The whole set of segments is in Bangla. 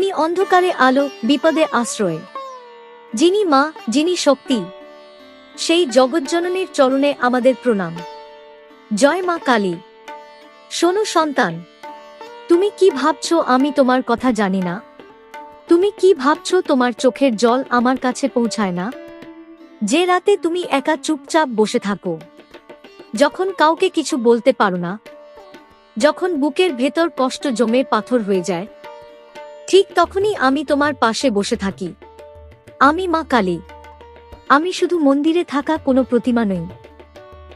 যিনি অন্ধকারে আলো, বিপদে আশ্রয়। যিনি মা, যিনি শক্তি, সেই জগজ্জননীর চরণে আমাদের প্রণাম। জয় মা কালী। শোনো সন্তান, তুমি কি ভাবছ আমি তোমার কথা জানি না? তুমি কি ভাবছ তোমার চোখের জল আমার কাছে পৌঁছায় না? যে রাতে তুমি একা চুপচাপ বসে থাকো। যখন কাউকে কিছু বলতে পারো না, যখন বুকের ভেতর কষ্ট জমে পাথর হয়ে যায় ঠিক তখনই আমি তোমার পাশে বসে থাকি। আমি মা কালী। আমি শুধু মন্দিরে থাকা কোনো প্রতিমা নই।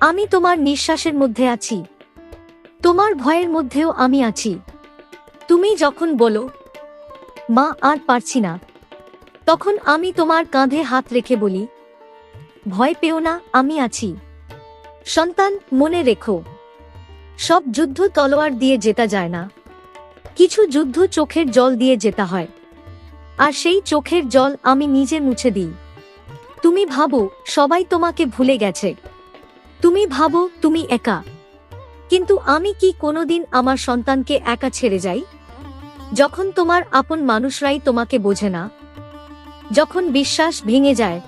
আমি তোমার নিঃশ্বাসের মধ্যে আছি। তোমার ভয়ের মধ্যেও আমি আছি। তুমি যখন বলো, মা, আর পারছি না। তখন আমি তোমার কাঁধে হাত রেখে বলি, ভয় পেও না, আমি আছি। সন্তান, মনে রেখো। সব যুদ্ধ তলোয়ার দিয়ে জেতা যায় না। কিছু যুদ্ধ চোখের জল দিয়ে যেতে হয়। আর সেই চোখের জল আমি নিজে মুছে দিই। তুমি ভাবো, সবাই তোমাকে ভুলে গেছে। তুমি ভাবো, তুমি একা। কিন্তু আমি কি কোনোদিন আমার সন্তানকে একা ছেড়ে যাই? যখন তোমার আপন মানুষরাই তোমাকে বোঝে না। যখন বিশ্বাস ভেঙে যায়।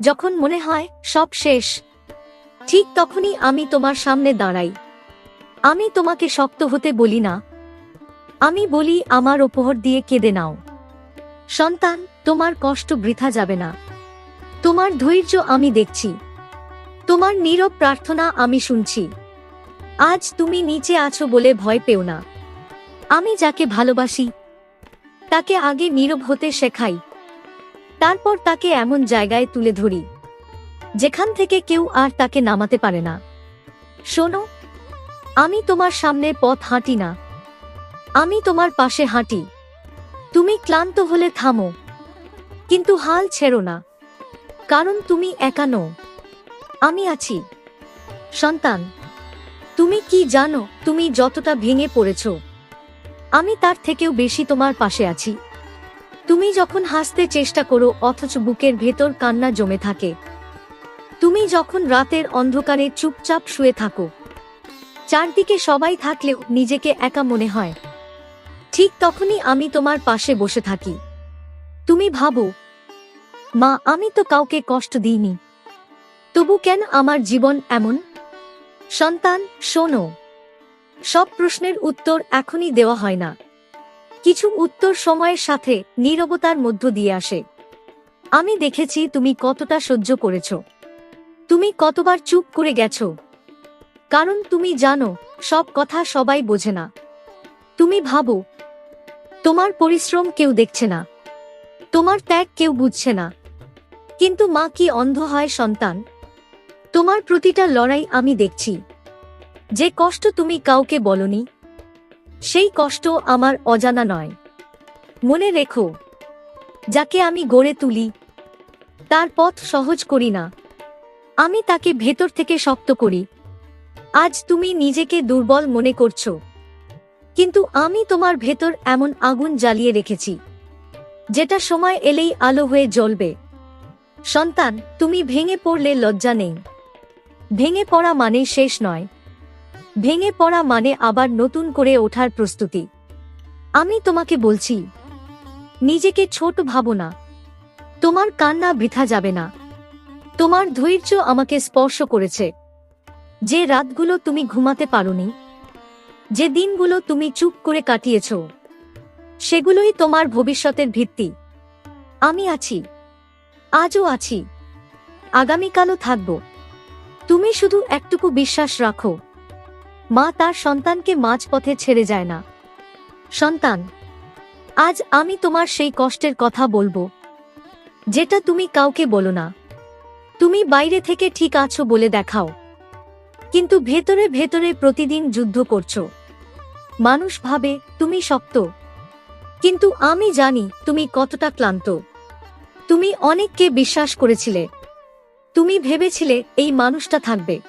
যখন মনে হয়, সব শেষ। ঠিক তখনই আমি তোমার সামনে দাঁড়াই। আমি তোমাকে শক্ত হতে বলি না। আমি বলি, আমার উপহার দিয়ে কেঁদে নাও। সন্তান, তোমার কষ্ট বৃথা যাবে না। তোমার ধৈর্য আমি দেখছি। তোমার নীরব প্রার্থনা আমি শুনছি। আজ তুমি নিচে আছো বলে ভয় পেও না। আমি যাকে ভালোবাসি, তাকে আগে নীরব হতে শেখাই। তারপর তাকে এমন জায়গায় তুলে ধরি, যেখান থেকে কেউ আর তাকে নামাতে পারে না। শোনো, আমি তোমার সামনে পথ হাঁটি না। আমি তোমার পাশে হাঁটি। তুমি ক্লান্ত হলে থামো। কিন্তু হাল ছেড়ো না। কারণ তুমি একা নও। আমি আছি। সন্তান, তুমি কি জানো তুমি যতটা ভেঙে পড়েছ? আমি তার থেকেও বেশি তোমার পাশে আছি। তুমি যখন হাসতে চেষ্টা করো অথচ বুকের ভেতর কান্না জমে থাকে। তুমি যখন রাতের অন্ধকারে চুপচাপ শুয়ে থাকো। চারদিকে সবাই থাকলেও নিজেকে একা মনে হয়। ঠিক তখনই আমি তোমার পাশে বসে থাকি। তুমি ভাবো, মা, আমি তো কাউকে কষ্ট দিইনি। তবু কেন আমার জীবন এমন? সন্তান, শোনো, সব প্রশ্নের উত্তর এখনই দেওয়া হয় না। কিছু উত্তর সময়ের সাথে নীরবতার মধ্য দিয়ে আসে। আমি দেখেছি তুমি কতটা সহ্য করেছ। তুমি কতবার চুপ করে গেছ। কারণ তুমি জানো, সব কথা সবাই বোঝে না। তুমি ভাবো তোমার পরিশ্রম কেউ দেখছে না। তোমার ত্যাগ কেউ বুঝছে না। কিন্তু মা কি অন্ধ হয় সন্তান? তোমার প্রতিটা লড়াই আমি দেখছি। যে কষ্ট তুমি কাউকে বলনি, সেই কষ্ট আমার অজানা নয়। মনে রেখো, যাকে আমি গড়ে তুলি, তার পথ সহজ করি না। আমি তাকে ভেতর থেকে শক্ত করি। আজ তুমি নিজেকে দুর্বল মনে করছ। কিন্তু আমি তোমার ভেতর এমন আগুন জ্বালিয়ে রেখেছি, যেটা সময় এলেই আলো হয়ে জ্বলবে। সন্তান, তুমি ভেঙে পড়লে লজ্জা নেই। ভেঙে পড়া মানে শেষ নয়। ভেঙে পড়া মানে আবার নতুন করে ওঠার প্রস্তুতি। আমি তোমাকে বলছি, নিজেকে ছোট ভাবো না। তোমার কান্না বৃথা যাবে না। তোমার ধৈর্য আমাকে স্পর্শ করেছে। যে রাতগুলো তুমি ঘুমাতে পারোনি যে দিনগুলো তুমি চুপ করে কাটিয়েছ, সেগুলোই তোমার ভবিষ্যতের ভিত্তি। আমি আছি, আজও আছি, আগামীকালও থাকব। তুমি শুধু একটুকু বিশ্বাস রাখো। মা তার সন্তানকে মাঝপথে ছেড়ে যায় না। সন্তান, আজ আমি তোমার সেই কষ্টের কথা বলব, যেটা তুমি কাউকে বলো না। তুমি বাইরে থেকে ঠিক আছো বলে দেখাও। কিন্তু ভেতরে ভেতরে প্রতিদিন যুদ্ধ করছ। মানুষ ভাবে, তুমি শক্ত। কিন্তু আমি জানি তুমি কতটা ক্লান্ত। তুমি অনেককে বিশ্বাস করেছিলে। তুমি ভেবেছিলে এই মানুষটা থাকবে।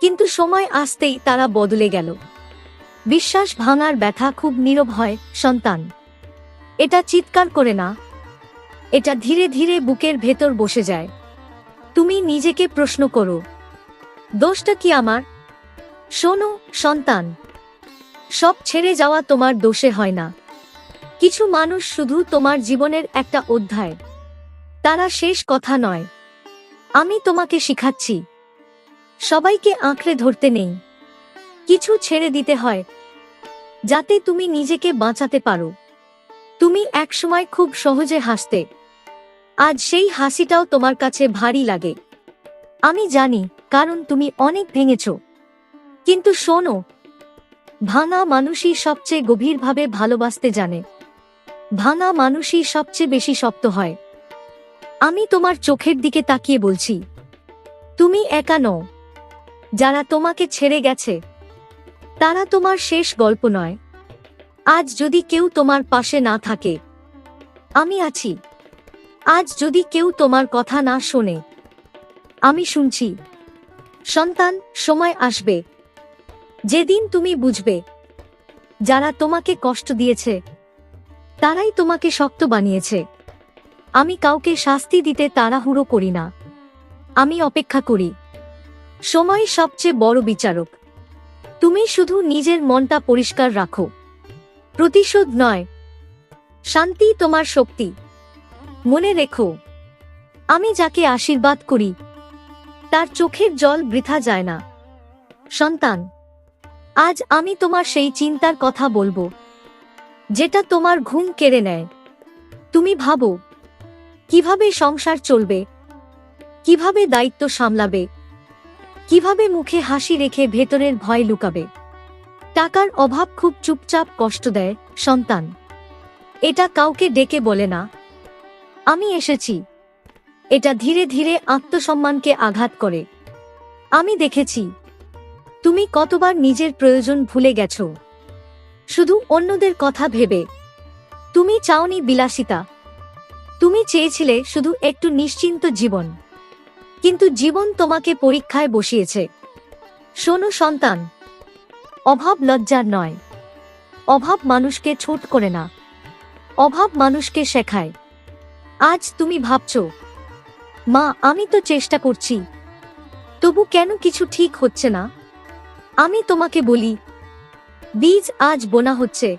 কিন্তু সময় আসতেই তারা বদলে গেল। বিশ্বাস ভাঙার ব্যথা খুব নীরব হয়, সন্তান। এটা চিৎকার করে না। এটা ধীরে ধীরে বুকের ভেতর বসে যায়। তুমি নিজেকে প্রশ্ন করো দোষটা কি আমার? শোনো, সন্তান, সব ছেড়ে যাওয়া তোমার দোষে হয় না। কিছু মানুষ শুধু তোমার জীবনের একটা অধ্যায়। তারা শেষ কথা নয়। আমি তোমাকে শিখাচ্ছি। সবাইকে আঁকড়ে ধরতে নেই। কিছু ছেড়ে দিতে হয়, যাতে তুমি নিজেকে বাঁচাতে পারো। তুমি একসময় খুব সহজে হাসতে। আজ সেই হাসিটাও তোমার কাছে ভারী লাগে। আমি জানি কারণ তুমি অনেক ভেঙেছ। কিন্তু শোনো, ভাঙা মানুষই সবচেয়ে গভীরভাবে ভালোবাসতে জানে। ভাঙা মানুষই সবচেয়ে বেশি শক্ত হয়। আমি তোমার চোখের দিকে তাকিয়ে বলছি, তুমি একা নও। যারা তোমাকে ছেড়ে গেছে, তারা তোমার শেষ গল্প নয়। আজ যদি কেউ তোমার পাশে না থাকে, আমি আছি। আজ যদি কেউ তোমার কথা না শোনে, আমি শুনছি। সন্তান, সময় আসবে। যেদিন তুমি বুঝবে যারা তোমাকে কষ্ট দিয়েছে, তারাই তোমাকে শক্ত বানিয়েছে। আমি কাউকে শাস্তি দিতে তাড়াহুড়ো করি না। আমি অপেক্ষা করি। সময় সবচেয়ে বড় বিচারক। তুমি শুধু নিজের মনটা পরিষ্কার রাখো। প্রতিশোধ নয়। শান্তি তোমার শক্তি। মনে রেখো। আমি যাকে আশীর্বাদ করি তার চোখের জল বৃথা যায় না। সন্তান, আজ আমি তোমার সেই চিন্তার কথা বলব, যেটা তোমার ঘুম কেড়ে নেয়। তুমি ভাবো, কীভাবে সংসার চলবে? কীভাবে দায়িত্ব সামলাবে? কীভাবে মুখে হাসি রেখে ভেতরের ভয় লুকাবে? টাকার অভাব খুব চুপচাপ কষ্ট দেয়, সন্তান। এটা কাউকে ডেকে বলে না। আমি এসেছি। এটা ধীরে ধীরে আত্মসম্মানকে আঘাত করে। আমি দেখেছি। তুমি কতবার নিজের প্রয়োজন ভুলে গেছ। শুধু অন্যদের কথা ভেবে। তুমি চাওনি বিলাসিতা। তুমি চেয়েছিলে শুধু একটু নিশ্চিন্ত জীবন। কিন্তু জীবন তোমাকে পরীক্ষায় বসিয়েছে। শোনো সন্তান। অভাব লজ্জার নয়। অভাব মানুষকে ছোট করে না। অভাব মানুষকে শেখায়। আজ তুমি ভাবছ মা, আমি তো চেষ্টা করছি। তবু কেন কিছু ঠিক হচ্ছে না? আমি তোমাকে বলি, বীজ আজ বোনা হচ্ছে,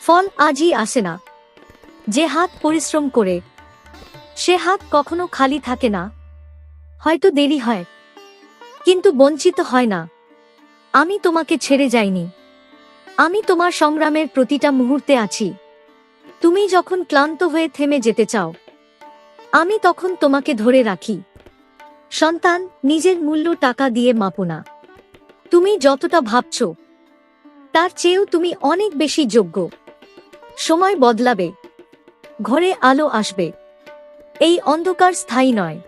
ফল আজই আসে না। যে হাত পরিশ্রম করে, সে হাত কখনো খালি থাকে না। হয়তো দেরি হয়, কিন্তু বঞ্চিত হয় না। আমি তোমাকে ছেড়ে যাইনি। আমি তোমার সংগ্রামের প্রতিটা মুহূর্তে আছি। তুমি যখন ক্লান্ত হয়ে থেমে যেতে চাও আমি তখন তোমাকে ধরে রাখি। সন্তান, নিজের মূল্য টাকা দিয়ে মাপো না। তুমি যতটা ভাবছ, তার চেয়েও তুমি অনেক বেশি যোগ্য। সময় বদলাবে। ঘরে আলো আসবে। এই অন্ধকার স্থায়ী নয়।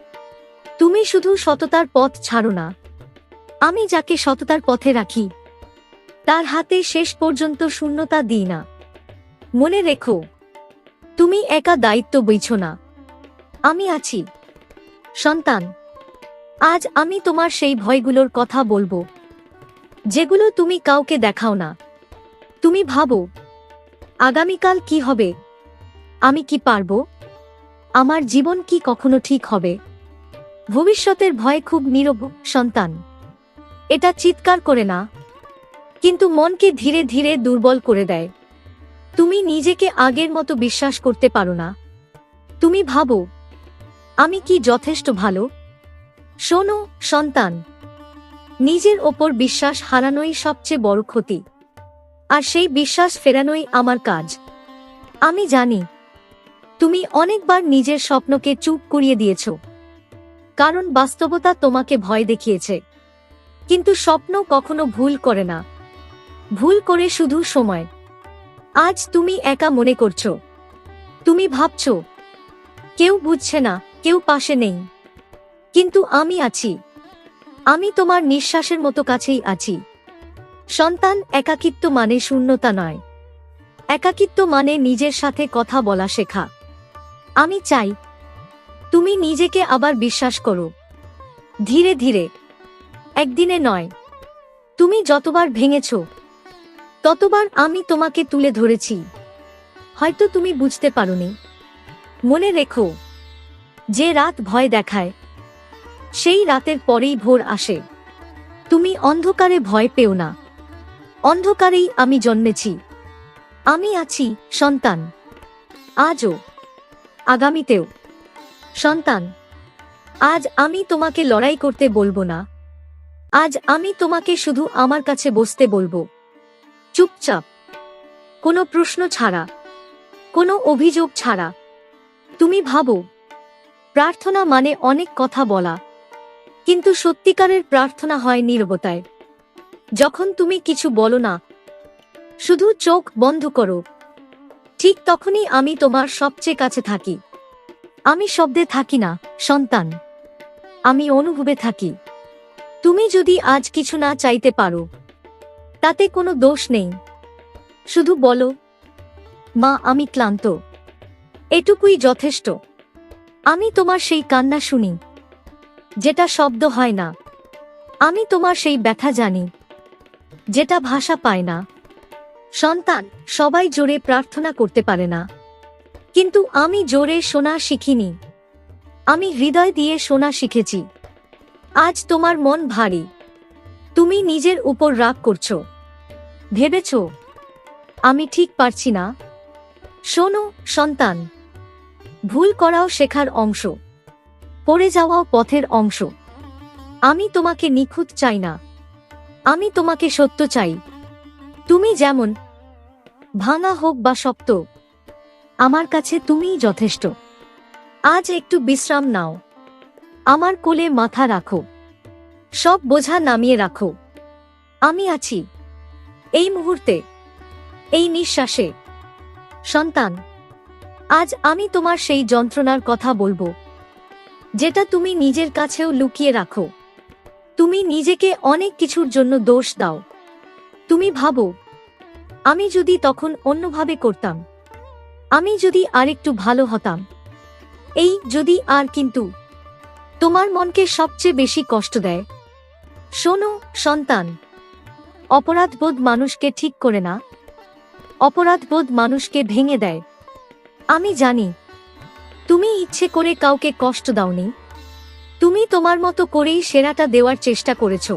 তুমি শুধু সততার পথ ছাড়ো না। আমি যাকে সততার পথে রাখি, তার হাতে শেষ পর্যন্ত শূন্যতা দিই না। মনে রেখো, তুমি একা দায়িত্ব বইছ না। আমি আছি। সন্তান, আজ আমি তোমার সেই ভয়গুলোর কথা বলব। যেগুলো তুমি কাউকে দেখাও না। তুমি ভাবো, আগামীকাল কি হবে? আমি কি পারব? আমার জীবন কি কখনো ঠিক হবে? ভবিষ্যতের ভয় খুব নীরব সন্তান। এটা চিৎকার করে না, কিন্তু মনকে ধীরে ধীরে দুর্বল করে দেয়। তুমি নিজেকে আগের মতো বিশ্বাস করতে পারো না। তুমি ভাবো আমি কি যথেষ্ট ভালো? শোনো, সন্তান। নিজের ওপর বিশ্বাস হারানোই সবচেয়ে বড় ক্ষতি। আর সেই বিশ্বাস ফেরানোই আমার কাজ। আমি জানি, তুমি অনেকবার নিজের স্বপ্নকে চুপ করিয়ে দিয়েছ। কারণ বাস্তবতা তোমাকে ভয় দেখিয়েছে। কিন্তু স্বপ্ন কখনো ভুল করে না। ভুল করে শুধু সময়। আজ তুমি একা মনে করছ। তুমি ভাবছ, কেউ বুঝছে না। কেউ পাশে নেই। কিন্তু আমি আছি। আমি তোমার নিঃশ্বাসের মতো কাছেই আছি। সন্তান একাকিত্ব মানে শূন্যতা নয়। একাকিত্ব মানে নিজের সাথে কথা বলা শেখা। আমি চাই, তুমি নিজেকে আবার বিশ্বাস করো। ধীরে ধীরে, একদিনে নয়, তুমি যতবার ভেঙেছ, ততবার আমি তোমাকে তুলে ধরেছি। হয়তো তুমি বুঝতে পারোনি। মনে রেখো যে রাত ভয় দেখায়, সেই রাতের পরেই ভোর আসে। তুমি অন্ধকারে ভয় পেও না। অন্ধকারেই আমি জন্মেছি। আমি আছি, সন্তান। আজও, আগামীতেও। সন্তান, আজ আমি তোমাকে লড়াই করতে বলব না। আজ আমি তোমাকে শুধু আমার কাছে বসতে বলব। চুপচাপ, কোনো প্রশ্ন ছাড়া, কোনো অভিযোগ ছাড়া। তুমি ভাবো প্রার্থনা মানে অনেক কথা বলা। কিন্তু সত্যিকারের প্রার্থনা হয় নীরবতায়। যখন তুমি কিছু বলো না, শুধু চোখ বন্ধ করো। ঠিক তখনই আমি তোমার সবচেয়ে কাছে থাকি। আমি শব্দে থাকি না, সন্তান। আমি অনুভবে থাকি। তুমি যদি আজ কিছু না চাইতে পারো, তাতে কোনো দোষ নেই। শুধু বলো, মা, আমি ক্লান্ত। এটুকুই যথেষ্ট। আমি তোমার সেই কান্না শুনি। যেটা শব্দ হয় না। আমি তোমার সেই ব্যথা জানি। যেটা ভাষা পায় না। সন্তান, সবাই জোরে প্রার্থনা করতে পারে না। কিন্তু আমি জোরে শোনা শিখিনি। আমি হৃদয় দিয়ে শোনা শিখেছি। আজ তোমার মন ভারী। তুমি নিজের উপর রাগ করছ। ভেবেছ, আমি ঠিক পারছি না। শোনো, সন্তান। ভুল করাও শেখার অংশ। পড়ে যাওয়াও পথের অংশ। আমি তোমাকে নিখুঁত চাই না। আমি তোমাকে সত্য চাই। তুমি যেমন ভাঙা হোক বা শক্ত, আমার কাছে তুমিই যথেষ্ট। আজ একটু বিশ্রাম নাও। আমার কোলে মাথা রাখো। সব বোঝা নামিয়ে রাখো। আমি আছি। এই মুহূর্তে। এই নিঃশ্বাসে। সন্তান আজ আমি তোমার সেই যন্ত্রণার কথা বলব। যেটা তুমি নিজের কাছেও লুকিয়ে রাখো। তুমি নিজেকে অনেক কিছুর জন্য দোষ দাও। তুমি ভাবো, আমি যদি তখন অন্যভাবে করতাম, আমি যদি আরেকটু ভালো হতাম, এই যদি আর কিন্তু তোমার মনকে সবচেয়ে বেশি কষ্ট দেয়। শোনো, সন্তান, অপরাধবোধ মানুষকে ঠিক করে না, অপরাধবোধ মানুষকে ভেঙে দেয়। আমি জানি। তুমি ইচ্ছে করে কাউকে কষ্ট দাওনি। তুমি তোমার মতো করেই সেরাটা দেওয়ার চেষ্টা করেছ।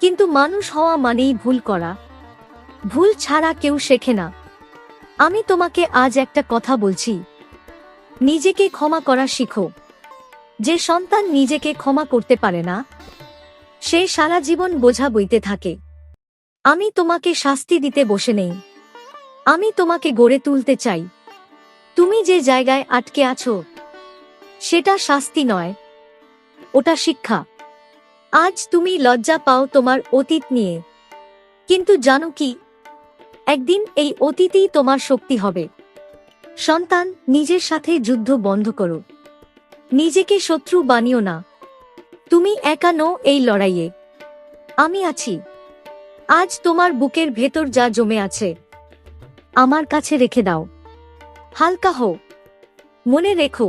কিন্তু মানুষ হওয়া মানেই ভুল করা। ভুল ছাড়া কেউ শেখে না। আমি তোমাকে আজ একটা কথা বলছি। নিজেকে ক্ষমা করা শিখো। যে সন্তান নিজেকে ক্ষমা করতে পারে না, সে সারা জীবন বোঝা বইতে থাকে। আমি তোমাকে শাস্তি দিতে বসে নেই। আমি তোমাকে গড়ে তুলতে চাই। তুমি যে জায়গায় আটকে আছো, সেটা শাস্তি নয়, ওটা শিক্ষা। আজ তুমি লজ্জা পাও তোমার অতীত নিয়ে, কিন্তু জানো কি, একদিন এই অতীতই তোমার শক্তি হবে। সন্তান, নিজের সাথে যুদ্ধ বন্ধ করো। নিজেকে শত্রু বানিও না। তুমি একা নো এই লড়াইয়ে। আমি আছি। আজ তোমার বুকের ভেতর যা জমে আছে, আমার কাছে রেখে দাও। হালকা হও। মনে রেখো,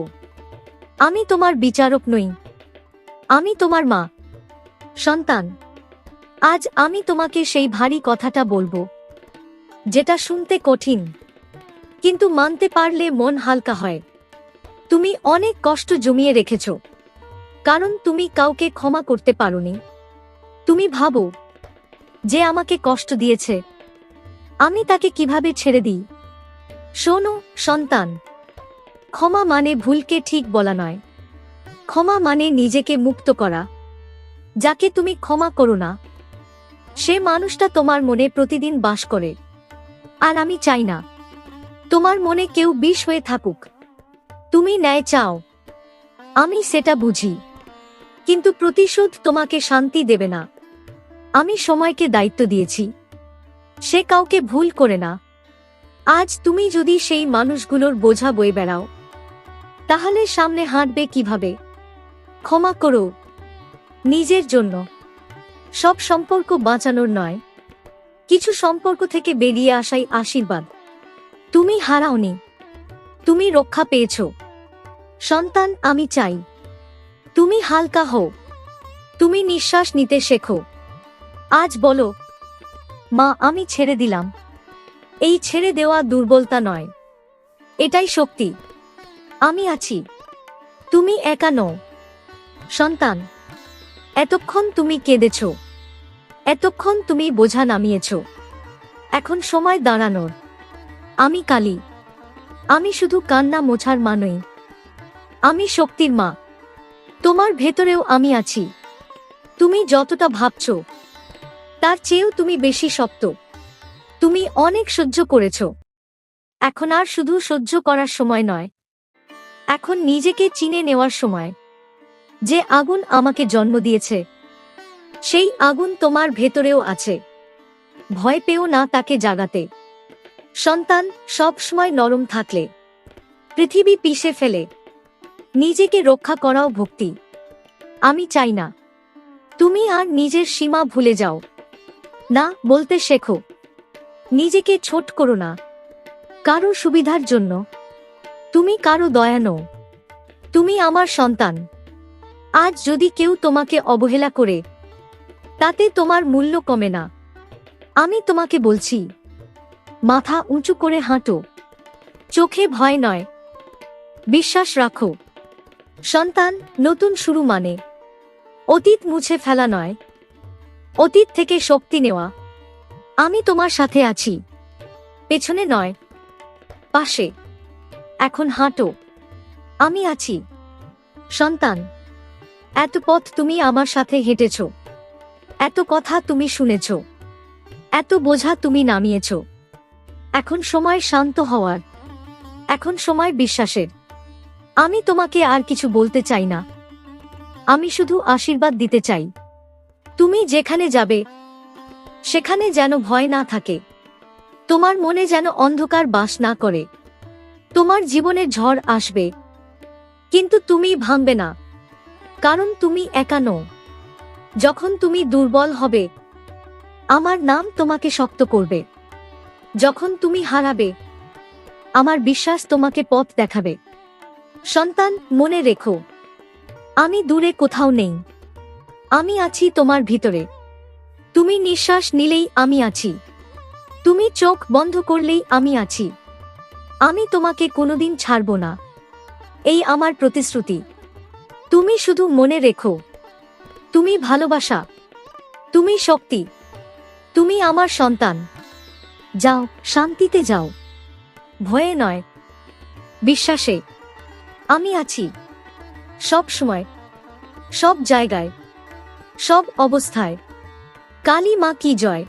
আমি তোমার বিচারক নই। আমি তোমার মা। সন্তান, আজ আমি তোমাকে সেই ভারী কথাটা বলব, যেটা শুনতে কঠিন, কিন্তু মানতে পারলে মন হালকা হয়। তুমি অনেক কষ্ট জমিয়ে রেখেছ, কারণ তুমি কাউকে ক্ষমা করতে পারোনি। তুমি ভাবো, যে আমাকে কষ্ট দিয়েছে। আমি তাকে কীভাবে ছেড়ে দিই? শোনো, সন্তান। ক্ষমা মানে ভুলকে ঠিক বলা নয়। ক্ষমা মানে নিজেকে মুক্ত করা। যাকে তুমি ক্ষমা করো না, সে মানুষটা তোমার মনে প্রতিদিন বাস করে। আর আমি চাই না, তোমার মনে কেউ বিষ হয়ে থাকুক। তুমি ন্যায় চাও। আমি সেটা বুঝি। কিন্তু প্রতিশোধ তোমাকে শান্তি দেবে না। আমি সময়কে দায়িত্ব দিয়েছি। সে কাউকে ভুল করে না। আজ তুমি যদি সেই মানুষগুলোর বোঝা বয়ে বেড়াও, তাহলে সামনে হাঁটবে কীভাবে? ক্ষমা করো। নিজের জন্য। সব সম্পর্ক বাঁচানোর নয়। কিছু সম্পর্ক থেকে বেরিয়ে আসাই আশীর্বাদ। তুমি হারাওনি। তুমি রক্ষা পেয়েছ। সন্তান, আমি চাই। তুমি হালকা হও। তুমি নিঃশ্বাস নিতে শেখো। আজ বলো, মা, আমি ছেড়ে দিলাম। এই ছেড়ে দেওয়া দুর্বলতা নয়। এটাই শক্তি। আমি আছি। তুমি একা নও। সন্তান, এতক্ষণ তুমি কেঁদেছ। এতক্ষণ তুমি বোঝা নামিয়েছ। এখন সময় দাঁড়ানোর। আমি কালী। আমি শুধু কান্না মোছার মা নই। আমি শক্তির মা। তোমার ভেতরেও আমি আছি। তুমি যতটা ভাবছ, তার চেয়েও তুমি বেশি শক্ত। তুমি অনেক সহ্য করেছ। এখন আর শুধু সহ্য করার সময় নয়, এখন নিজেকে চিনে নেওয়ার সময়। যে আগুন আমাকে জন্ম দিয়েছে, সেই আগুন তোমার ভেতরেও আছে। ভয় পেও না তাকে জাগাতে। সন্তান সবসময় নরম থাকলে, পৃথিবী পিষে ফেলে। নিজেকে রক্ষা করাও ভক্তি। আমি চাই না। তুমি আর নিজের সীমা ভুলে যাও। না, বলতে শেখো। নিজেকে ছোট করো না। কারও সুবিধার জন্য। তুমি কারও দয়া নও। তুমি আমার সন্তান। আজ যদি কেউ তোমাকে অবহেলা করে, তাতে তোমার মূল্য কমে না। আমি তোমাকে বলছি, মাথা উঁচু করে হাঁটো। চোখে ভয় নয়। বিশ্বাস রাখো। সন্তান নতুন শুরু মানে। অতীত মুছে ফেলা নয়। অতীত থেকে শক্তি নেওয়া। আমি তোমার সাথে আছি। পেছনে নয়। পাশে। এখন হাঁটো। আমি আছি। সন্তান, এত পথ তুমি আমার সাথে হেঁটেছ। এত কথা তুমি শুনেছ। এত বোঝা তুমি নামিয়েছ। এখন সময় শান্ত হওয়ার। এখন সময় বিশ্বাসের। আমি তোমাকে আর কিছু বলতে চাই না। আমি শুধু আশীর্বাদ দিতে চাই। তুমি যেখানে যাবে সেখানে যেন ভয় না থাকে। তোমার মনে যেন অন্ধকার বাস না করে। তোমার জীবনে ঝড় আসবে। কিন্তু তুমি ভাঙবে না। কারণ তুমি একা নও। যখন তুমি দুর্বল হবে, আমার নাম তোমাকে শক্ত করবে। যখন তুমি হারাবে, আমার বিশ্বাস তোমাকে পথ দেখাবে। সন্তান, মনে রেখো। আমি দূরে কোথাও নেই। আমি আছি তোমার ভিতরে। তুমি নিঃশ্বাস নিলেই আমি আছি। তুমি চোখ বন্ধ করলেই আমি আছি। আমি তোমাকে কোনোদিন ছাড়ব না। এই আমার প্রতিশ্রুতি। তুমি শুধু মনে রেখো। তুমি ভালোবাসা। তুমি শক্তি। তুমি আমার সন্তান। যাও, শান্তিতে যাও। ভয়ে নয়। বিশ্বাসে। আমি আছি। সব সময়। সব জায়গায়। সব অবস্থায়। কালী মা কি জয়?